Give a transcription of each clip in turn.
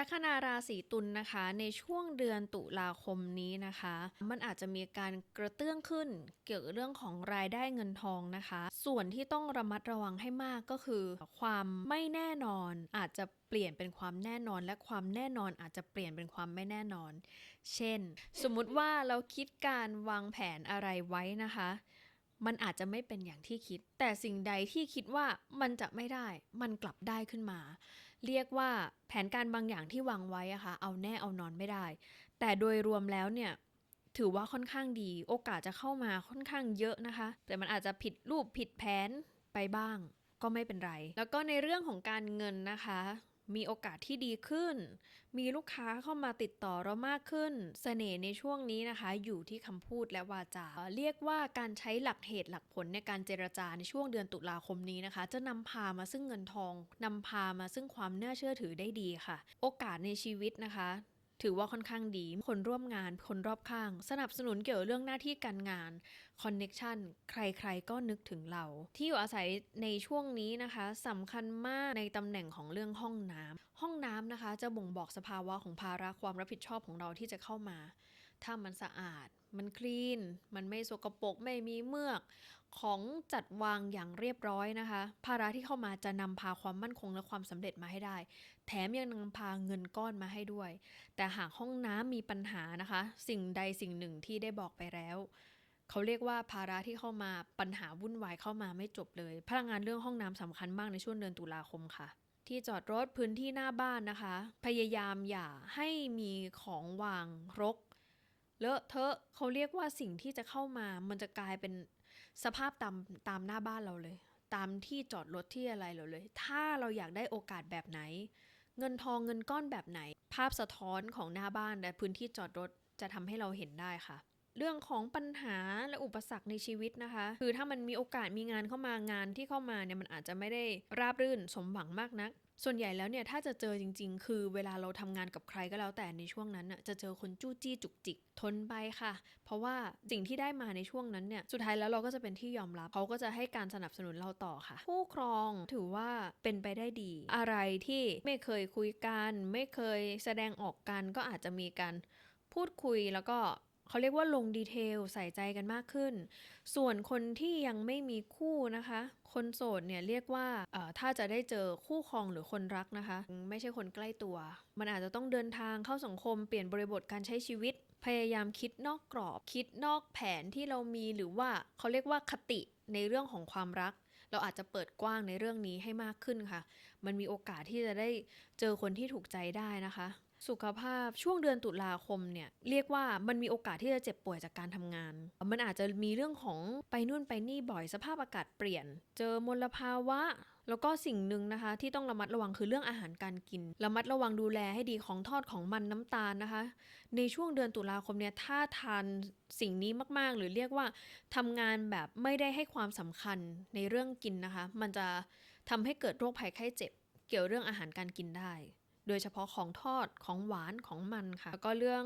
ลัคนาราศีตุลนะคะ ในช่วงเดือนตุลาคมนี้นะคะ มันอาจจะมีการกระเตื้องขึ้น เกี่ยวกับเรื่องของรายได้เงินทองนะคะ ส่วนที่ต้องระมัดระวังให้มากก็คือ ความไม่แน่นอนอาจจะเปลี่ยนเป็นความแน่นอนและความแน่นอนอาจจะเปลี่ยนเป็นความไม่แน่นอน เช่น สมมุติว่าเราคิดการวางแผนอะไรไว้นะคะมันอาจจะไม่เป็นอย่างที่คิด แต่สิ่งใดที่คิดว่ามันจะไม่ได้ มันกลับได้ขึ้นมา เรียกว่าแผนการบางอย่างที่วางไว้อะคะเอาแน่เอานอนไม่ได้ แต่โดยรวมแล้วเนี่ยถือว่าค่อนข้างดีโอกาสจะเข้ามาค่อนข้างเยอะนะคะ แต่มันอาจจะผิดรูปผิดแผนไปบ้าง ก็ไม่เป็นไร แล้วก็ในเรื่องของการเงินนะคะ มีโอกาสที่ดีขึ้น มีลูกค้าเข้ามาติดต่อเรามากขึ้นเสน่ห์ในช่วงนี้นะคะ อยู่ที่คำพูดและวาจา เรียกว่าการใช้หลักเหตุหลักผลในการเจรจาในช่วงเดือนตุลาคมนี้นะคะ จะนำพามาซึ่งเงินทองนำพามาซึ่งความน่าเชื่อถือได้ดีค่ะ โอกาสในชีวิตนะคะ ถือว่าค่อนข้างดี คนร่วมงาน คนรอบข้าง สนับสนุนเกี่ยวกับเรื่องหน้าที่การงานคอนเน็ชันใครๆก็นึกถึงเรา ที่อยู่อาศัยในช่วงนี้นะคะสำคัญมากในตำแหน่งของเรื่องห้องน้ำห้องน้ำนะคะ จะบ่งบอกสภาวะของภาระความรับผิดชอบของเราที่จะเข้ามา ถ้ามันสะอาด มันคลีน มันไม่สกปรกไม่มีเมือก ของจัดวางอย่างเรียบร้อยนะคะ ภาระที่เข้ามาจะนำพาความมั่นคงและความสำเร็จมาให้ได้ แถมยังนำพาเงินก้อนมาให้ด้วย แต่หากห้องน้ำมีปัญหานะคะ สิ่งใดสิ่งหนึ่งที่ได้บอกไปแล้วเขาเรียกว่าภาระที่เข้ามาปัญหาวุ่นวายเข้ามาไม่จบเลย พลังงานเรื่องห้องน้ำสำคัญมากในช่วงเดือนตุลาคมค่ะ ที่จอดรถพื้นที่หน้าบ้านนะคะ พยายามอย่าให้มีของวางรก เลอะเทอะเขาเรียกว่าสิ่งที่จะเข้ามา มันจะกลายเป็นสภาพตามตามหน้าบ้านเราเลย ตามที่จอดรถที่อะไรเราเลย ถ้าเราอยากได้โอกาสแบบไหน เงินทองเงินก้อนแบบไหน ภาพสะท้อนของหน้าบ้านและพื้นที่จอดรถจะทำให้เราเห็นได้ค่ะ เรื่องของปัญหาและอุปสรรคในชีวิตนะคะ คือถ้ามันมีโอกาสมีงานเข้ามางานที่เข้ามาเนี่ยมันอาจจะไม่ได้ราบรื่นสมหวังมากนัก ส่วนใหญ่แล้วเนี่ยถ้าจะเจอจริง ๆ คือเวลาเราทำงานกับใครก็แล้วแต่ในช่วงนั้นน่ะจะเจอคนจู้จี้จุกจิกทนไปค่ะ เพราะว่าสิ่งที่ได้มาในช่วงนั้นเนี่ยสุดท้ายแล้วเราก็จะเป็นที่ยอมรับเขาก็จะให้การสนับสนุนเราต่อค่ะ ผู้ครองถือว่าเป็นไปได้ดี อะไรที่ไม่เคยคุยกัน ไม่เคยแสดงออกกันก็อาจจะมีการพูดคุยแล้วก็ เขาเรียกว่าลงดีเทลใส่ใจกันมากขึ้น ส่วนคนที่ยังไม่มีคู่นะคะ คนโสดเนี่ยเรียกว่าถ้าจะได้เจอคู่ครองหรือคนรักนะคะ ไม่ใช่คนใกล้ตัว มันอาจจะต้องเดินทางเข้าสังคมเปลี่ยนบริบทการใช้ชีวิต พยายามคิดนอกกรอบ คิดนอกแผนที่เรามีหรือว่าเขาเรียกว่าคติในเรื่องของความรัก เราอาจจะเปิดกว้างในเรื่องนี้ให้มากขึ้นค่ะ มันมีโอกาสที่จะได้เจอคนที่ถูกใจได้นะคะ สุขภาพช่วงเดือนตุลาคมเนี่ยเรียกว่ามันมีโอกาสที่จะเจ็บป่วยจากการทำงาน มันอาจจะมีเรื่องของไปนู่นไปนี่บ่อยสภาพอากาศเปลี่ยน เจอมลภาวะ แล้วก็สิ่งหนึ่งนะคะที่ต้องระมัดระวังคือเรื่องอาหารการกิน ระมัดระวังดูแลให้ดีของทอดของมันน้ำตาลนะคะ ในช่วงเดือนตุลาคมเนี่ยถ้าทานสิ่งนี้มากๆ หรือเรียกว่าทำงานแบบไม่ได้ให้ความสำคัญในเรื่องกินนะคะ มันจะทำให้เกิดโรคภัยไข้เจ็บ เกี่ยวเรื่องอาหารการกินได้ โดยเฉพาะของทอดของหวานของมันค่ะแล้วก็เรื่อง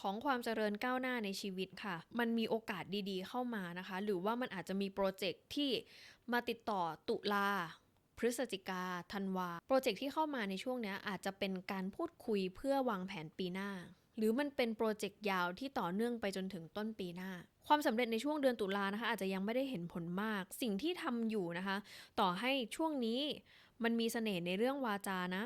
ของความเจริญก้าวหน้าในชีวิตค่ะ มันมีโอกาสดีๆ เข้ามานะคะ หรือว่ามันอาจจะมีโปรเจกต์ที่มาติดต่อตุลาพฤศจิกาธันวา โปรเจกต์ที่เข้ามาในช่วงนี้อาจจะเป็นการพูดคุยเพื่อวางแผนปีหน้า หรือมันเป็นโปรเจกต์ยาวที่ต่อเนื่องไปจนถึงต้นปีหน้า ความสำเร็จในช่วงเดือนตุลานะคะ อาจจะยังไม่ได้เห็นผลมาก สิ่งที่ทำอยู่นะคะ ต่อให้ช่วงนี้มันมีเสน่ห์ในเรื่องวาจานะ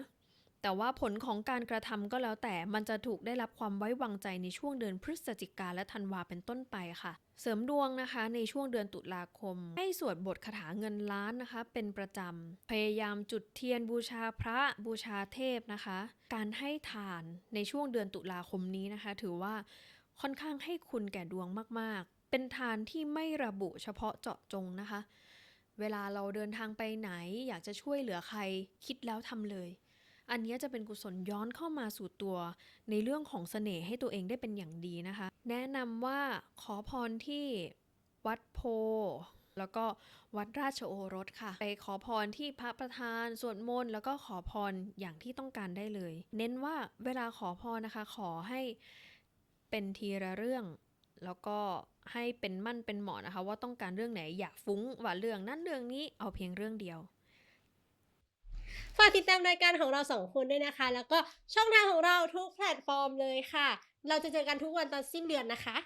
แต่ว่าผลของการกระทำก็แล้วแต่มันจะถูกได้รับความไว้วางใจในช่วงเดือนพฤศจิกาและธันวาเป็นต้นไปค่ะ เสริมดวงนะคะ ในช่วงเดือนตุลาคม ให้สวดบทคาถาเงินล้านนะคะ เป็นประจำ พยายามจุดเทียนบูชาพระบูชาเทพนะคะ การให้ทานในช่วงเดือนตุลาคมนี้นะคะ ถือว่าค่อนข้างให้คุณแก่ดวงมากๆ เป็นทานที่ไม่ระบุเฉพาะเจาะจงนะคะ เวลาเราเดินทางไปไหน อยากจะช่วยเหลือใครคิดแล้วทำเลย อันนี้จะเป็นกุศลย้อนเข้ามาสู่ตัว ในเรื่องของเสน่ห์ให้ตัวเองได้เป็นอย่างดีนะคะ แนะนำว่าขอพรที่วัดโพแล้วก็วัดราชโอรสค่ะ ไปขอพรที่พระประธานสวดมนต์แล้วก็ขอพรอย่างที่ต้องการได้เลย เน้นว่าเวลาขอพรนะคะ ขอให้เป็นทีละเรื่อง แล้วก็ให้เป็นมั่นเป็นเหมาะนะคะ ว่าต้องการเรื่องไหนอย่าฟุ้งว่าเรื่องนั้นเรื่องนี้เอาเพียงเรื่องเดียว ฝากติดตามรายการของเราสองคนด้วยนะคะ แล้วก็ช่องทางของเราทุกแพลตฟอร์มเลยค่ะ เราจะเจอกันทุกวันตอนสิ้นเดือนนะคะ